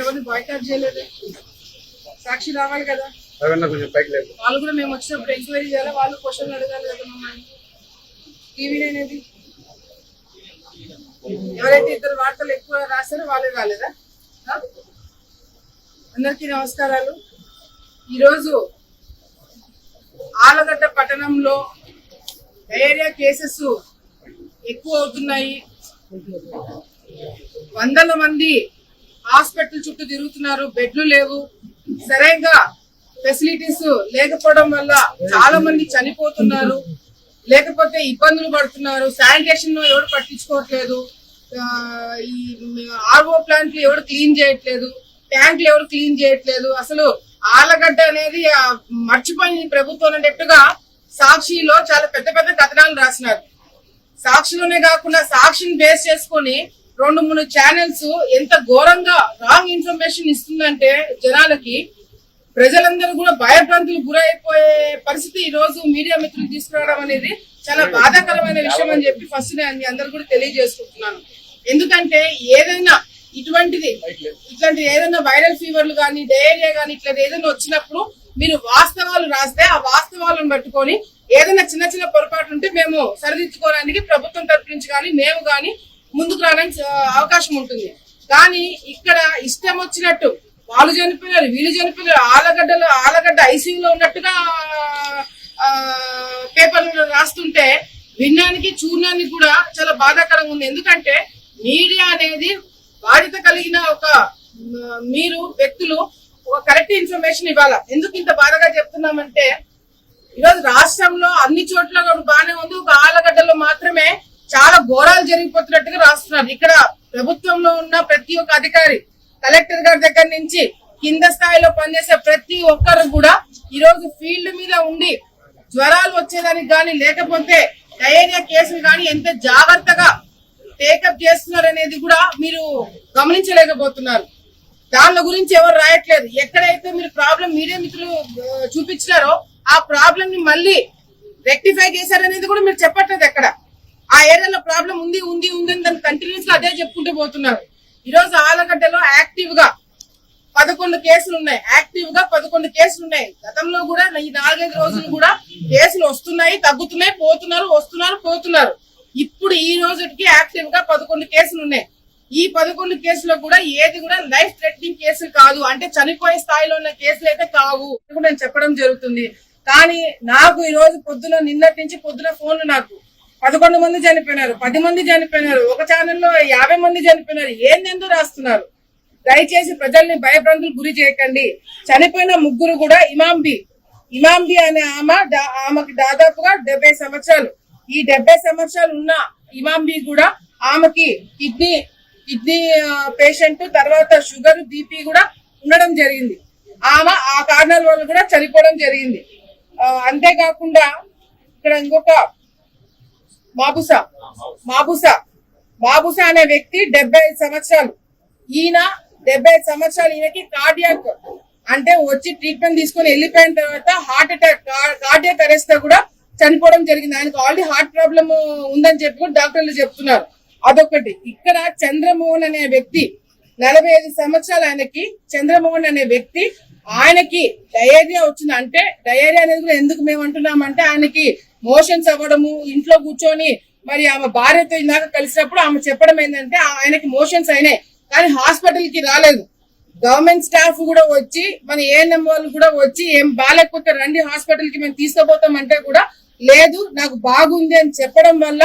ఎవరిని బాయ్కాట్ చేయలేదు. సాక్షి రావాలి కదా. వాళ్ళు కూడా మేము వచ్చినప్పుడు ఎంక్వైరీ చేయాలి. వాళ్ళు క్వశ్చన్ అడగాలి కదా మమ్మల్ని. టీవీ అనేది. ఎవరైతే ఇద్దరు వార్తలు ఎక్కువ రాస్తారో వాళ్ళే రాలేదా? అందరికీ నమస్కారాలు. ఈరోజు ఆలగడ్డ పట్టణంలో డయేరియా కేసెస్ ఎక్కువ అవుతున్నాయి. వందల మంది హాస్పిటల్ చుట్టూ తిరుగుతున్నారు బెడ్లు లేవు. సరైనగా ఫెసిలిటీస్ లేకపోవడం వల్ల చాలా మంది చనిపోతున్నారు. లేకపోతే ఇబ్బందులు పడుతున్నారు. శానిటేషన్ ఎవరు పట్టించుకోవట్లేదు. ఈ ఆర్ఓ ప్లాంట్లు ఎవరు క్లీన్ చేయట్లేదు. ట్యాంకులు ఎవరు క్లీన్ చేయట్లేదు. అసలు ఆలగడ్డ అనేది మర్చిపోయింది ప్రభుత్వం అన్నట్టుగా సాక్షిలో చాలా పెద్ద పెద్ద కథనాలు రాసినారు. సాక్షిలోనే కాకుండా సాక్షిని బేస్ చేసుకొని రెండు మూడు ఛానల్స్ ఎంత ఘోరంగా రాంగ్ ఇన్ఫర్మేషన్ ఇస్తుందంటే జనాలకి ప్రజలందరూ కూడా భయభ్రాంతులు గురైపోయే పరిస్థితి ఈ రోజు మీడియా మిత్రులు తీసుకురావడం అనేది చాలా బాధాకరమైన విషయం అని చెప్పి ఫస్ట్ నేను మీ అందరు కూడా తెలియజేసుకుంటున్నాను. ఎందుకంటే ఏదైనా ఇటువంటిది ఇట్లాంటి ఏదైనా వైరల్ ఫీవర్లు కానీ డయేరియా కానీ ఇట్లా ఏదైనా వచ్చినప్పుడు మీరు వాస్తవాలు రాస్తే ఆ వాస్తవాలను పట్టుకొని ఏదైనా చిన్న చిన్న పొరపాట్లు ఉంటే మేము సరిదిద్దుకోవడానికి ప్రభుత్వం తరపు నుంచి కానీ మేము కానీ ముందుకు రావడానికి అవకాశం ఉంటుంది. కానీ ఇక్కడ ఇష్టం వచ్చినట్టు వాళ్ళు చనిపోయారు వీళ్ళు చనిపోయారు ఆలగడ్డలో ఆలగడ్డ ఐసీయూలో ఉన్నట్టుగా పేపర్లో పేపర్లు రాస్తుంటే వినడానికి చూడడానికి కూడా చాలా బాధాకరంగా ఉంది. ఎందుకంటే మీడియా అనేది బాధ్యత కలిగిన ఒక మీరు వ్యక్తులు ఒక కరెక్ట్ ఇన్ఫర్మేషన్ ఇవ్వాలి? ఎందుకు ఇంత బాధగా చెప్తున్నామంటే ఈరోజు రాష్ట్రంలో అన్ని చోట్ల కూడా బాగానే ఉంది. ఒక ఆలగడ్డలో మాత్రమే చాలా ఘోరాలు జరిగిపోతున్నట్టుగా రాస్తున్నారు. ఇక్కడ ప్రభుత్వంలో ఉన్న ప్రతి ఒక్క అధికారి కలెక్టర్ గారి దగ్గర నుంచి కింద స్థాయిలో పనిచేసే ప్రతి ఒక్కరు కూడా ఈ రోజు ఫీల్డ్ మీద ఉండి జ్వరాలు వచ్చేదానికి కానీ లేకపోతే డయేరియా కేసులు కానీ ఎంత జాగ్రత్తగా టేకప్ చేస్తున్నారు అనేది కూడా మీరు గమనించలేకపోతున్నారు. దాని గురించి ఎవరు రాయట్లేదు. ఎక్కడైతే మీరు ప్రాబ్లం మీడియా మిత్రులు చూపించినారో ఆ ప్రాబ్లం ని మళ్ళీ రెక్టిఫై చేశారనేది కూడా మీరు చెప్పట్లేదు ఎక్కడ. ఆ ఏరియాలో ప్రాబ్లం ఉంది ఉంది ఉంది అని దాన్ని కంటిన్యూస్గా అదే చెప్పుకుంటూ పోతున్నారు. ఈ రోజు ఆలగడ్డలో యాక్టివ్గా పదకొండు కేసులు ఉన్నాయి. యాక్టివ్గా పదకొండు కేసులు ఉన్నాయి. గతంలో కూడా ఈ నాలుగైదు రోజులు కూడా కేసులు వస్తున్నాయి తగ్గుతున్నాయి పోతున్నారు వస్తున్నారు పోతున్నారు. ఇప్పుడు ఈ రోజుకి యాక్టివ్గా పదకొండు కేసులు ఉన్నాయి. ఈ పదకొండు కేసులో కూడా ఏది కూడా లైఫ్ థ్రెటనింగ్ కేసులు కాదు. అంటే చనిపోయే స్థాయిలో ఉన్న కేసులు అయితే కావు అని కూడా నేను చెప్పడం జరుగుతుంది. కానీ నాకు ఈ రోజు పొద్దున నిన్నటి నుంచి పొద్దున ఫోన్లు నాకు. పదకొండు మంది చనిపోయినారు పది మంది చనిపోయినారు ఒక ఛానల్లో యాభై మంది చనిపోయినారు. ఏందెందో రాస్తున్నారు? దయచేసి ప్రజల్ని భయభ్రాంతులు గురి చేయకండి. చనిపోయిన ముగ్గురు కూడా ఇమాంబి ఇమాంబి అనే ఆమె ఆమెకి దాదాపుగా డెబ్బై సంవత్సరాలు. ఈ డెబ్బై సంవత్సరాలు ఉన్న ఇమాంబి కూడా ఆమెకి కిడ్నీ కిడ్నీ పేషెంట్ తర్వాత షుగర్ బీపీ కూడా ఉండడం జరిగింది. ఆమె ఆ కారణాల వల్ల కూడా చనిపోవడం జరిగింది. అంతేకాకుండా ఇక్కడ ఇంకొక మాబుసా. మాబుసా. మాబుసా అనే వ్యక్తి డెబ్బై ఐదు సంవత్సరాలు. ఈయన డెబ్బై ఐదు సంవత్సరాలు ఈయనకి కార్డియాక్ అంటే వచ్చి ట్రీట్మెంట్ తీసుకొని వెళ్ళిపోయిన తర్వాత హార్ట్ అటాక్ కార్డియాక్ అరెస్ట్ కూడా చనిపోవడం జరిగింది. ఆయనకు ఆల్రెడీ హార్ట్ ప్రాబ్లమ్ ఉందని చెప్పి డాక్టర్లు చెప్తున్నారు. అదొకటి ఇక్కడ చంద్రమోహన్ అనే వ్యక్తి నలభై ఐదు సంవత్సరాలు ఆయనకి చంద్రమోహన్ అనే వ్యక్తి ఆయనకి డయేరియా వచ్చింది. అంటే డయేరియా అనేది కూడా ఎందుకు మేము అంటున్నామంటే ఆయనకి మోషన్స్ అవ్వడము ఇంట్లో కూర్చొని మరి ఆమె భార్యతో ఇందాక కలిసినప్పుడు ఆమె చెప్పడం ఏంటంటే ఆయనకి మోషన్స్ అయినాయి. కానీ హాస్పిటల్కి రాలేదు. గవర్నమెంట్ స్టాఫ్ కూడా వచ్చి మన ఏఎన్ఎం వాళ్ళు కూడా వచ్చి ఏం బాగాలేకపోతే రండి హాస్పిటల్కి మేము తీసుకుపోతాం అంటే కూడా లేదు నాకు బాగుంది అని చెప్పడం వల్ల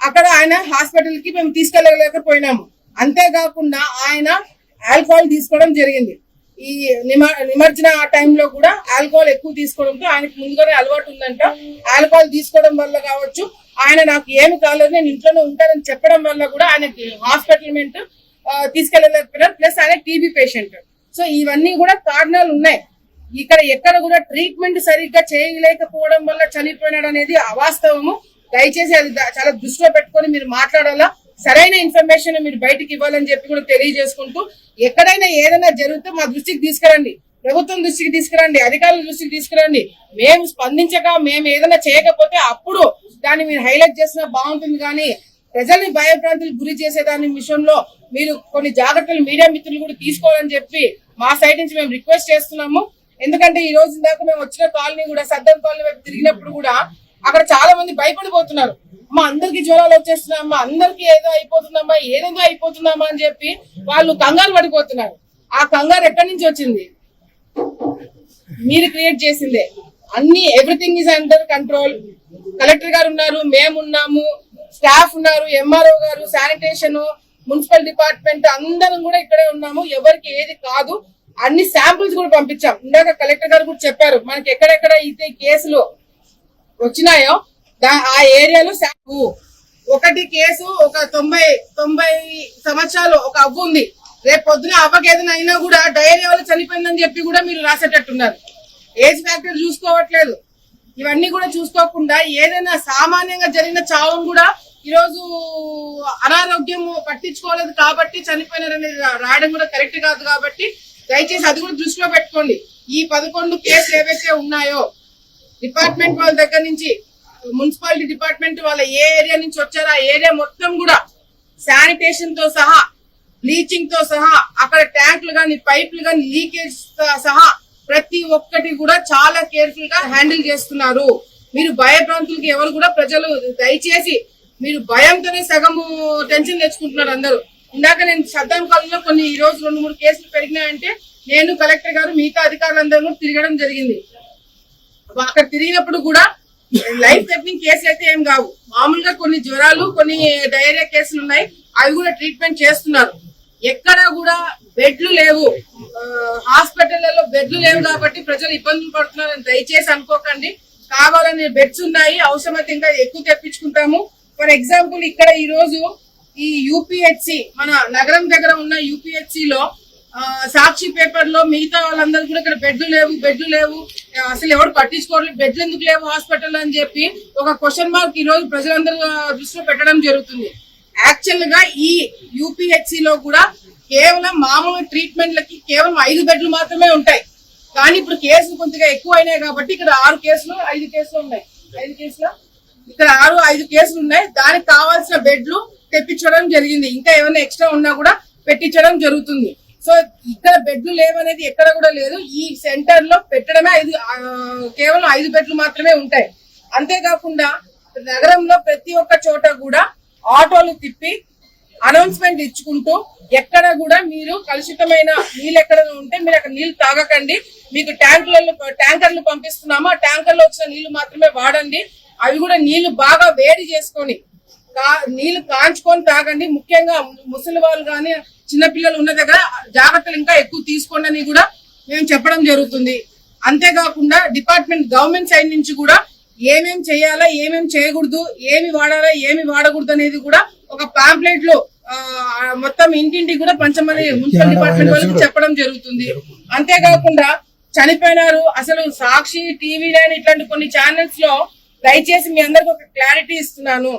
అక్కడ ఆయన హాస్పిటల్కి మేము తీసుకెళ్ళలేకపోయినాము. అంతేకాకుండా ఆయన ఆల్కహాల్ తీసుకోవడం జరిగింది. ఈ నిమ నిమజ్జన టైంలో కూడా ఆల్కహాల్ ఎక్కువ తీసుకోవడంతో ఆయనకు ముందుగానే అలవాటు ఉందంట. ఆల్కహాల్ తీసుకోవడం వల్ల కావచ్చు ఆయన నాకు ఏమి కాలేదు నేను ఇంట్లోనే ఉంటానని చెప్పడం వల్ల కూడా ఆయనకి హాస్పిటల్మెంట్ తీసుకెళ్ళలేకపోయినారు. ప్లస్ ఆయన టీబీ పేషెంట్. సో ఇవన్నీ కూడా కారణాలు ఉన్నాయి. ఇక్కడ ఎక్కడ కూడా ట్రీట్మెంట్ సరిగ్గా చేయలేకపోవడం వల్ల చనిపోయినాడు అనేది అవాస్తవము. దయచేసి అది చాలా దృష్టిలో పెట్టుకొని మీరు మాట్లాడాలా? సరైన ఇన్ఫర్మేషన్ మీరు బయటకు ఇవ్వాలని చెప్పి కూడా తెలియజేసుకుంటూ ఎక్కడైనా ఏదైనా జరిగితే మా దృష్టికి తీసుకురండి. ప్రభుత్వం దృష్టికి తీసుకురండి అధికారుల దృష్టికి తీసుకురండి. మేము స్పందించక మేము ఏదైనా చేయకపోతే అప్పుడు దాన్ని మీరు హైలైట్ చేసినా బాగుంటుంది. కానీ ప్రజల్ని భయభ్రాంతులకు గురి చేసేదాని విషయంలో మీరు కొన్ని జాగ్రత్తలు మీడియా మిత్రులు కూడా తీసుకోవాలని చెప్పి మా సైడ్ నుంచి మేము రిక్వెస్ట్ చేస్తున్నాము. ఎందుకంటే ఈ రోజు దాకా మేము వచ్చిన కాలనీ కూడా సద్దర్ కాలనీ వైపు తిరిగినప్పుడు కూడా అక్కడ చాలా మంది భయపడిపోతున్నారు. అమ్మా అందరికి జ్వరాలు వచ్చేస్తున్నాయమ్మా అందరికి ఏదో అయిపోతుందమ్మా ఏదేదో అయిపోతున్నామా అని చెప్పి వాళ్ళు కంగారు పడిపోతున్నారు. ఆ కంగారు ఎక్కడి నుంచి వచ్చింది? మీరు క్రియేట్ చేసిందే. అన్ని everything is under control collector గారు ఉన్నారు మేము ఉన్నాము స్టాఫ్ ఉన్నారు ఎంఆర్ఓ గారు శానిటేషన్ మున్సిపల్ డిపార్ట్మెంట్ అందరం కూడా ఇక్కడే ఉన్నాము. ఎవరికి ఏది కాదు అన్ని శాంపుల్స్ కూడా పంపించాం. ఇందాక కలెక్టర్ గారు కూడా చెప్పారు మనకి ఎక్కడెక్కడ అయితే కేసులు వచ్చినాయో ఆ ఏరియాలో శాంపు ఒకటి కేసు ఒక తొంభై తొంభై సంవత్సరాలు ఒక అవ్వు ఉంది. రేపు పొద్దున అవ్వకి ఏదైనా అయినా కూడా డైరీ వల్ల చనిపోయిందని చెప్పి కూడా మీరు రాసేటట్టున్నారు. Age factor చూసుకోవట్లేదు. ఇవన్నీ కూడా చూసుకోకుండా ఏదైనా సామాన్యంగా జరిగిన చావును కూడా ఈరోజు అనారోగ్యం పట్టించుకోలేదు కాబట్టి చనిపోయినారని రా- రాయడం కూడా కరెక్ట్ కాదు కాబట్టి దయచేసి అది కూడా దృష్టిలో పెట్టుకోండి. ఈ పదకొండు కేసులు ఏవైతే ఉన్నాయో డిపార్ట్మెంట్ వాళ్ళ దగ్గర నుంచి మున్సిపాలిటీ డిపార్ట్మెంట్ వాళ్ళ ఏ ఏరియా నుంచి వచ్చారో. ఆ ఏరియా మొత్తం కూడా శానిటేషన్తో సహా బ్లీచింగ్తో సహా అక్కడ ట్యాంకులు కానీ పైపులు కానీ లీకేజ్ సహా ప్రతి ఒక్కటి కూడా చాలా కేర్ఫుల్గా హ్యాండిల్ చేస్తున్నారు. మీరు భయభ్రాంతులకి ఎవరు కూడా ప్రజలు దయచేసి మీరు భయంతోనే సగము టెన్షన్ తెచ్చుకుంటున్నారు అందరూ. ఇందాక నేను సద్దాం కాలంలో కొన్ని ఈ రోజు రెండు మూడు కేసులు పెరిగినాయంటే నేను కలెక్టర్ గారు మిగతా అధికారులందరూ కూడా తిరగడం జరిగింది. అక్కడ తిరిగినప్పుడు కూడా లైఫ్ థ్రెటనింగ్ కేసులు అయితే ఏం కావు. మామూలుగా కొన్ని జ్వరాలు కొన్ని డయేరియా కేసులు ఉన్నాయి. అవి కూడా ట్రీట్మెంట్ చేస్తున్నారు. ఎక్కడ కూడా బెడ్లు లేవు. ఆ, హాస్పిటళ్ళలో బెడ్లు లేవు కాబట్టి ప్రజలు ఇబ్బందులు పడుతున్నారని దయచేసి అనుకోకండి. కావాలని బెడ్స్ ఉన్నాయి. అవసరమైతే ఇంకా ఎక్కువ తెప్పించుకుంటాము. ఫర్ ఎగ్జాంపుల్ ఇక్కడ ఈ రోజు ఈ యూపీహెచ్సి మన నగరం దగ్గర ఉన్న యూపీహెచ్సిలో సాక్షి పేపర్లో మిగతా వాళ్ళందరూ కూడా ఇక్కడ బెడ్లు లేవు బెడ్లు లేవు. అసలు ఎవరు పట్టించుకోవట్లేదు బెడ్లు ఎందుకు లేవు హాస్పిటల్ అని చెప్పి ఒక క్వశ్చన్ మార్క్ ఈ రోజు ప్రజలందరూ దృష్టిలో పెట్టడం జరుగుతుంది. యాక్చువల్గా ఈ యూపీహెచ్సి లో కూడా కేవలం మామూలు ట్రీట్మెంట్లకి కేవలం ఐదు బెడ్లు మాత్రమే ఉంటాయి. కానీ ఇప్పుడు కేసులు కొద్దిగా ఎక్కువ అయినాయి కాబట్టి ఇక్కడ ఆరు కేసులు ఐదు కేసులు ఉన్నాయి. ఐదు కేసులు? ఇక్కడ ఆరు ఐదు కేసులు ఉన్నాయి. దానికి కావాల్సిన బెడ్లు తెప్పించడం జరిగింది. ఇంకా ఏమైనా ఎక్స్ట్రా ఉన్నా కూడా పెట్టించడం జరుగుతుంది. సో ఇక్కడ బెడ్లు లేవనేది ఎక్కడ కూడా లేదు. ఈ సెంటర్లో పెట్టడమే ఐదు కేవలం ఐదు బెడ్లు మాత్రమే ఉంటాయి. అంతేకాకుండా నగరంలో ప్రతి ఒక్క చోట కూడా ఆటోలు తిప్పి అనౌన్స్మెంట్ ఇచ్చుకుంటూ ఎక్కడ కూడా మీరు కలుషితమైన నీళ్ళు ఎక్కడ ఉంటే మీరు అక్కడ నీళ్ళు తాగకండి. మీకు ట్యాంకులలో ట్యాంకర్లు పంపిస్తున్నాము. ఆ ట్యాంకర్లో వచ్చిన నీళ్ళు మాత్రమే వాడండి. అవి కూడా నీళ్ళు బాగా వేడి చేసుకొని నీళ్ళు కాంచుకొని తాగండి. ముఖ్యంగా ముసలి వాళ్ళు కానీ చిన్నపిల్లలు ఉన్న దగ్గర జాగ్రత్తలు ఇంకా ఎక్కువ తీసుకోండి అని కూడా మేము చెప్పడం జరుగుతుంది. అంతేకాకుండా డిపార్ట్మెంట్ గవర్నమెంట్ సైడ్ నుంచి కూడా ఏమేం చేయాలా ఏమేం చేయకూడదు ఏమి వాడాలా ఏమి వాడకూడదు అనేది కూడా ఒక పాంప్లెట్లో మొత్తం ఇంటింటికి కూడా పంచమని మున్సిపల్ డిపార్ట్మెంట్ వాళ్ళకి చెప్పడం జరుగుతుంది. అంతేకాకుండా చనిపోయినారు. అసలు సాక్షి టీవీ నైన్ ఇట్లాంటి కొన్ని ఛానల్స్లో దయచేసి మీ అందరికి ఒక క్లారిటీ ఇస్తున్నాను.